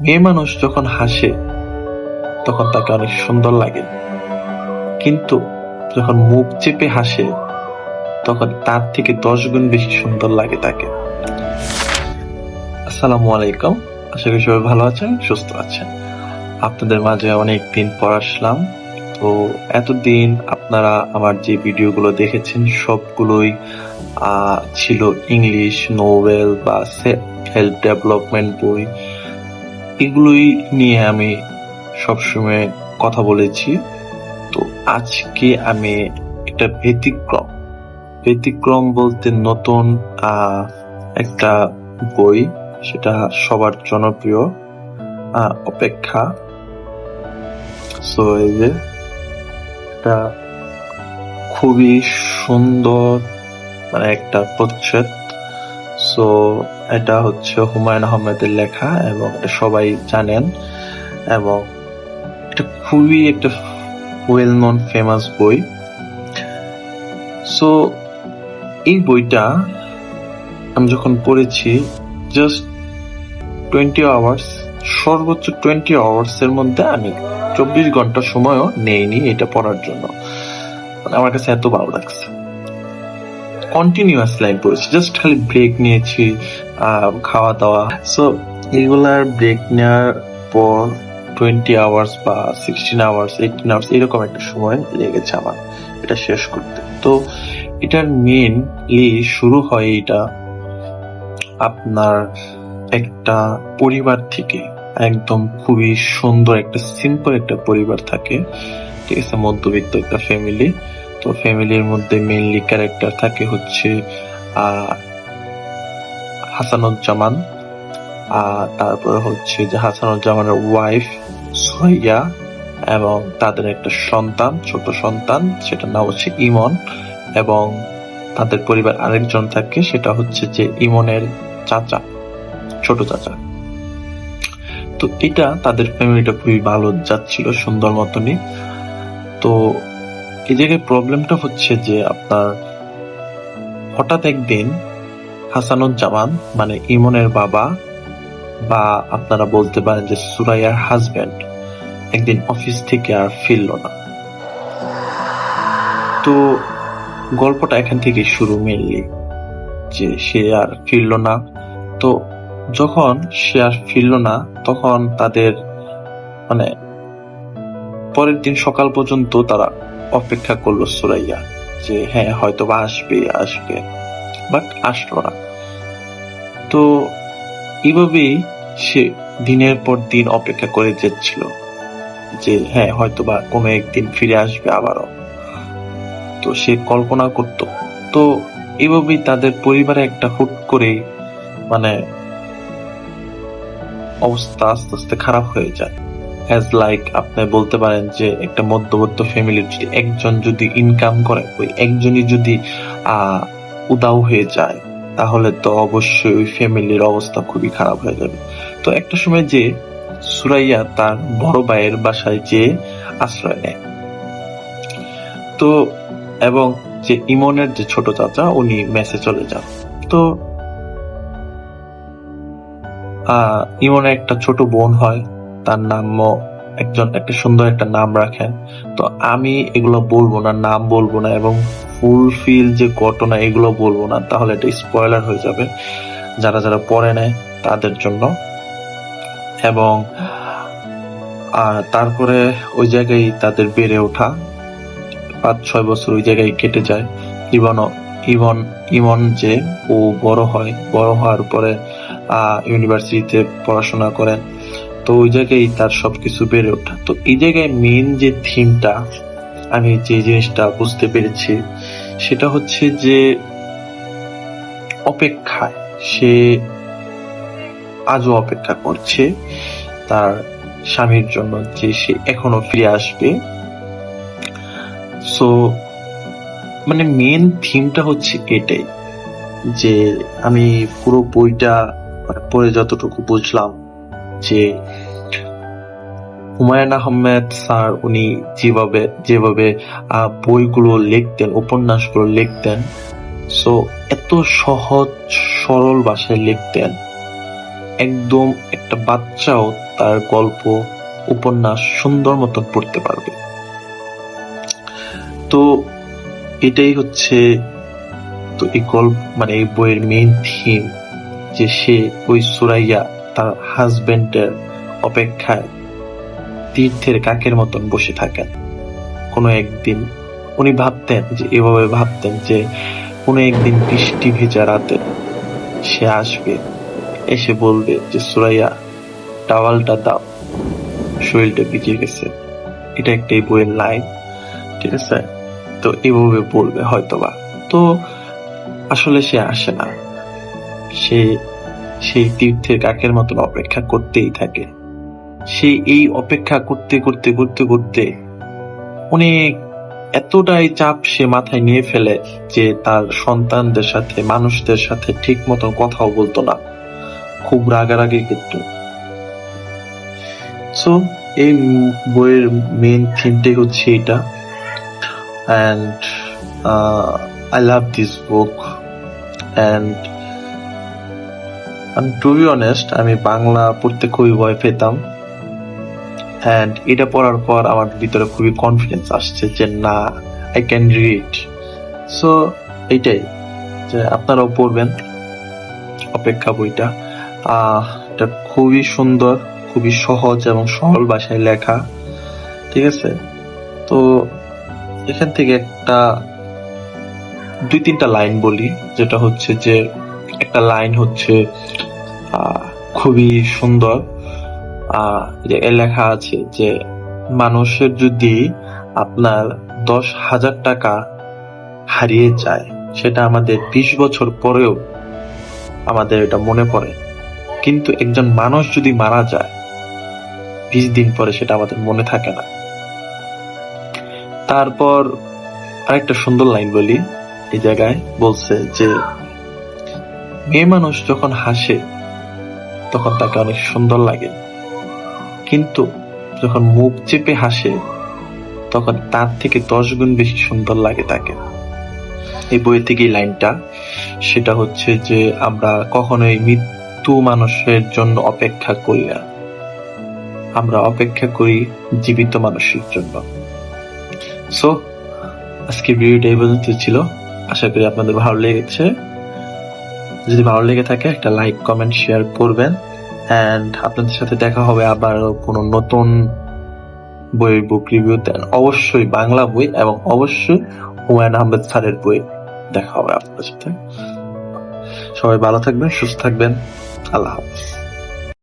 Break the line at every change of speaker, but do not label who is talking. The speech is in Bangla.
মেয়ে মানুষ যখন হাসে, তখন তাকে অনেক সুন্দর লাগে। কিন্তু যখন মুখ চেপে হাসে, তখন তার থেকে দশ গুণ বেশি সুন্দর লাগে তাকে। আসসালামু আলাইকুম। আশা করি সবাই ভালো আছেন, সুস্থ আছেন। আপনাদের মাঝে অনেক দিন পর আসলাম। তো এতদিন আপনারা আমার যে ভিডিওগুলো দেখেছেন, সবগুলোই ছিল ইংলিশ, নোবেল বা সেলফ ডেভেলপমেন্ট বই এগুলোই নিয়ে আমি সবসময় কথা বলেছি। তো আজকে আমি একটা ব্যতিক্রম। ব্যতিক্রম বলতে নতুন একটা বই, সেটা সবার জনপ্রিয় অপেক্ষা। সো এই যে, এটা খুবই সুন্দর মানে একটা প্রচ্ছেদ। সো এটা হচ্ছে হুমায়ুন আহমেদের লেখা এবং এটা সবাই জানেন এবং এটা খুবই একটা ওয়েল নন ফেমাস বই। সো এই বইটা আমি যখন পড়েছি জাস্ট টোয়েন্টি আওয়ার্স সর্বোচ্চ টোয়েন্টি আওয়ার্স এর মধ্যে আমি চব্বিশ ঘণ্টা সময়ও নেইনি এটা পড়ার জন্য। মানে আমার কাছে এত ভালো লাগছে। কন্টিনিউয়াসলি আমি পড়েছি জাস্ট খালি ব্রেক নিয়েছি খাওয়া দাওয়া সো এগুলার ব্রেক নেওয়ার পর টোয়েন্টি আওয়ার্স বা সিক্সটিন আওয়ার্স এইটিন আওয়ার্স এরকম একটা সময় লেগেছে আমার। এটা শেষ করতে। তো, এটার মেনলি শুরু হয় এটা আপনার একটা পরিবার থেকে। একদম খুবই সুন্দর একটা সিম্পল একটা পরিবার থাকে। ঠিক আছে, মধ্যবিত্ত একটা ফ্যামিলি তো ফ্যামিলির মধ্যে মেইনলি ক্যারেক্টার থাকে হচ্ছে হাসানুজ্জামান আহ তারপরে হচ্ছে যে হাসানুজ্জামানের ওয়াইফ সুহাইয়া এবং তাদের একটা সন্তান, ছোট সন্তান, সেটার নাম হচ্ছে ইমন এবং তাদের পরিবার আরেকজন থাকে, সেটা হচ্ছে যে ইমনের চাচা, ছোট চাচা। তো এটা তাদের ফ্যামিলিটা খুবই ভালো যাচ্ছিল সুন্দর মতনই। তো এই জায়গায় প্রবলেমটা হচ্ছে যে আপনার হঠাৎ একদিন হাসানুজ্জামান মানে ইমনের বাবা বা আপনারা বলতে পারেন যে সুরাইয়ার হাজবেন্ড একদিন অফিস থেকে আর ফিরল না। তো গল্পটা এখান থেকে শুরু মেনলি যে সে আর ফিরল না। তো যখন সে আর ফিরল না, তখন তাদের মানে পরের দিন সকাল পর্যন্ত তারা অপেক্ষা করল সুরাইয়া যে হ্যাঁ হয়তো বা আসবে আসবে। বাট আসলো না। তো এইভাবেই সে দিনের পর দিন অপেক্ষা করে যাচ্ছিল যে হ্যাঁ হয়তো বা কোনো একদিন ফিরে আসবে আবারও। তো সে কল্পনা করত। তো এভাবেই তাদের পরিবারে একটা হুট করে মানে অবস্থা আস্তে আস্তে খারাপ হয়ে যায়। অ্যাজ লাইক আপনি বলতে পারেন যে একটা মধ্যবিত্ত ফ্যামিলির যদি একজন যদি ইনকাম করে, ওই একজনই যদি উদাও হয়ে যায়, তাহলে তো অবশ্যই ওই ফ্যামিলির অবস্থা খুবই খারাপ হয়ে যাবে। তো একটা সময় যে সুরাইয়া তার বড় ভাইয়ের বাসায় যে আশ্রয় নেয়। তো, এবং যে ইমনের যে ছোট চাচা, উনি মেসে চলে যান। তো ইমনের একটা ছোট বোন হয় তার নাম একজন, একটা সুন্দর একটা নাম রাখেন। তো আমি এগুলো বলব না, নাম বলব না এবং ফুলফিল যে ঘটনা এগুলো বলব না, তাহলে এটা স্পয়লার হয়ে যাবে যারা যারা পড়ে নেয় তাদের জন্য। এবং, আর তারপরে ওই জায়গায় তাদের বেড়ে ওঠা পাঁচ ছয় বছর ওই জায়গায় কেটে যায়। ইবন, ইমন যে ও বড় হয়, বড় হওয়ার পরে ইউনিভার্সিটিতে পড়াশোনা করে তো ওই জায়গায় তার সবকিছু বেড়ে ওঠা। তো এই জায়গায় মেন যে থিমটা আমি যে জিনিসটা বুঝতে পেরেছি, সেটা হচ্ছে যে অপেক্ষায় সে আজও অপেক্ষা করছে তার স্বামীর জন্য যে সে এখনও ফিরে আসবে। সো মানে মেন থিমটা হচ্ছে এটাই যে আমি পুরো বইটা পরে যতটুকু বুঝলাম যে হুমায়ুন আহমেদ স্যার, উনি যেভাবে যেভাবে বইগুলো লিখতেন, উপন্যাসগুলো লিখতেন সো এত সহজ, সরল ভাষায় লিখতেন। একদম একটা বাচ্চাও তার গল্প, উপন্যাস সুন্দর মতন পড়তে পারবে। তো এটাই হচ্ছে, তো এই গল্প মানে এই বইয়ের মেইন থিম যে সে ওই সুরাইয়া তার হাজবেন্ডের অপেক্ষায় তীর্থের কাকের মতন বসে থাকেন। কোনো একদিন উনি ভাবতেন যে, এভাবে ভাবতেন যে, কোনো একদিন বৃষ্টি ভেজা রাতে সে আসবে, এসে বলবে যে, সুরাইয়া, টাওয়ালটা দাও, শরীরটা ভিজে গেছে। এটা একটা এই বইয়ের লাইন, ঠিক আছে? তো এভাবে বলবে হয়তোবা। তো আসলে সে আসে না। সে সেই তীর্থের কাকের মতন অপেক্ষা করতেই থাকে। সে এই অপেক্ষা করতে করতে করতে করতে অনেক এতটাই চাপ সে মাথায় নিয়ে ফেলে যে তার সন্তানদের সাথে, মানুষদের সাথে ঠিক মতো কথাও বলতো না। খুব রাগারাগি করতো। সো এই বইয়ের মেন থিমটাই হচ্ছে এটা। And I love this book and to be honest আমি বাংলা পড়তে খুবই ভয় পেতাম। অ্যান্ড এটা পড়ার পর আমার ভিতরে খুবই কনফিডেন্স আসছে যে না আই ক্যান রিড সো এইটাই যে আপনারাও পড়বেন অপেক্ষা বইটা। এটা খুবই সুন্দর, খুবই সহজ এবং সরল ভাষায় লেখা। ঠিক আছে? তো এখান থেকে একটা, দুই তিনটা লাইন বলি, যেটা হচ্ছে যে একটা লাইন হচ্ছে খুবই সুন্দর। লেখা আছে যে মানুষের যদি আপনার দশ হাজার টাকা হারিয়ে যায়, সেটা আমাদের বিশ বছর পরেও আমাদের এটা মনে পড়ে। কিন্তু একজন মানুষ যদি মারা যায়, বিশ দিন পরে সেটা আমাদের মনে থাকে না। তারপর আরেকটা সুন্দর লাইন বলি, এই জায়গায় বলছে যে, মেয়ে মানুষ যখন হাসে, তখন তাকে অনেক সুন্দর লাগে। কিন্তু যখন মুখ চেপে হাসে, তখন তার থেকে দশ গুণ বেশি সুন্দর লাগে তাকে। এই বই থেকে লাইনটা, সেটা হচ্ছে যে আমরা কখনোই মৃত্যু মানুষের জন্য অপেক্ষা করি না। আমরা অপেক্ষা করি জীবিত মানুষের জন্য। সো আজকে ভিডিওটা এই পর্যন্ত ছিল। আশা করি আপনাদের ভালো লেগেছে। যদি ভালো লেগে থাকে, একটা লাইক কমেন্ট শেয়ার করবেন। অ্যান্ড আপনাদের সাথে দেখা হবে আবার কোনো নতুন বইয়ের বুক রিভিউতে অবশ্যই বাংলা বই এবং অবশ্যই হুমায়ুন আহমেদ স্যারের বই দেখা হবে আপনাদের সাথে। সবাই ভালো থাকবেন, সুস্থ থাকবেন। আল্লাহ হাফিজ।